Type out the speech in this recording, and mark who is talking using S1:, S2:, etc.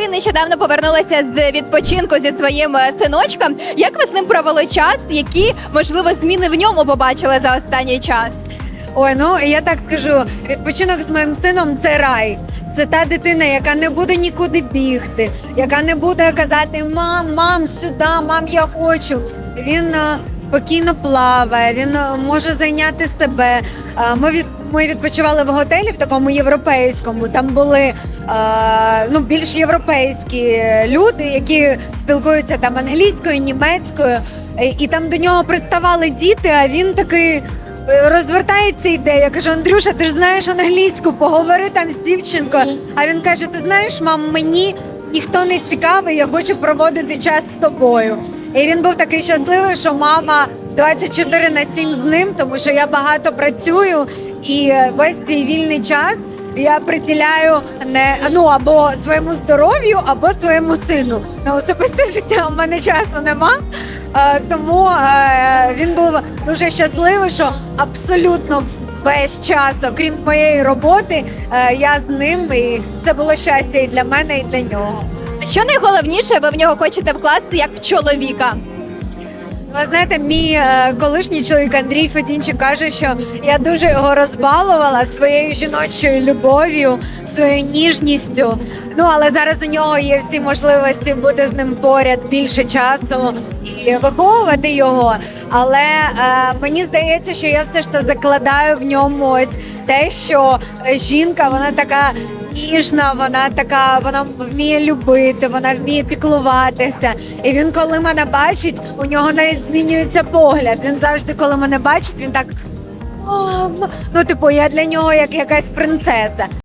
S1: Ви нещодавно повернулися з відпочинку зі своїм е, синочком. Як ви з ним провели час? Які можливо зміни в ньому побачили за останній час?
S2: Ой, ну я так скажу, відпочинок з моїм сином це рай. Це та дитина, яка не буде нікуди бігти, яка не буде казати Мам, мам, сюди, мам, я хочу. Він е, спокійно плаває, він е, може зайняти себе. Ми від ми відпочивали в готелі в такому європейському. Там були е, ну більш європейські люди, які спілкуються там англійською, німецькою, і там до нього приставали діти. А він такий Е, розвертається йде. Я кажу, Андрюша, ти ж знаєш англійську, поговори там з дівчинкою. А він каже: Ти знаєш, мам, мені ніхто не цікавий, я хочу проводити час з тобою. І він був такий щасливий, що мама 24 на 7 з ним, тому що я багато працюю і весь свій вільний час. Я приділяю не ну або своєму здоров'ю, або своєму сину. На особисте життя у мене часу нема. Е, тому е, він був дуже щасливий, що абсолютно весь час, окрім моєї роботи, е, я з ним, і це було щастя і для мене, і для нього.
S1: Що найголовніше ви в нього хочете вкласти як в чоловіка?
S2: Ви знаєте, мій е, колишній чоловік Андрій Федінчик каже, що я дуже його розбалувала своєю жіночою любов'ю, своєю ніжністю. Ну але зараз у нього є всі можливості бути з ним поряд більше часу і виховувати його. Але е, мені здається, що я все ж таки закладаю в ньому ось те, що жінка вона така ніжна, вона така, вона вміє любити, вона вміє піклуватися. І він, коли мене бачить, у нього навіть змінюється погляд. Він завжди, коли мене бачить, він так. Ну, типу, я для нього як якась принцеса.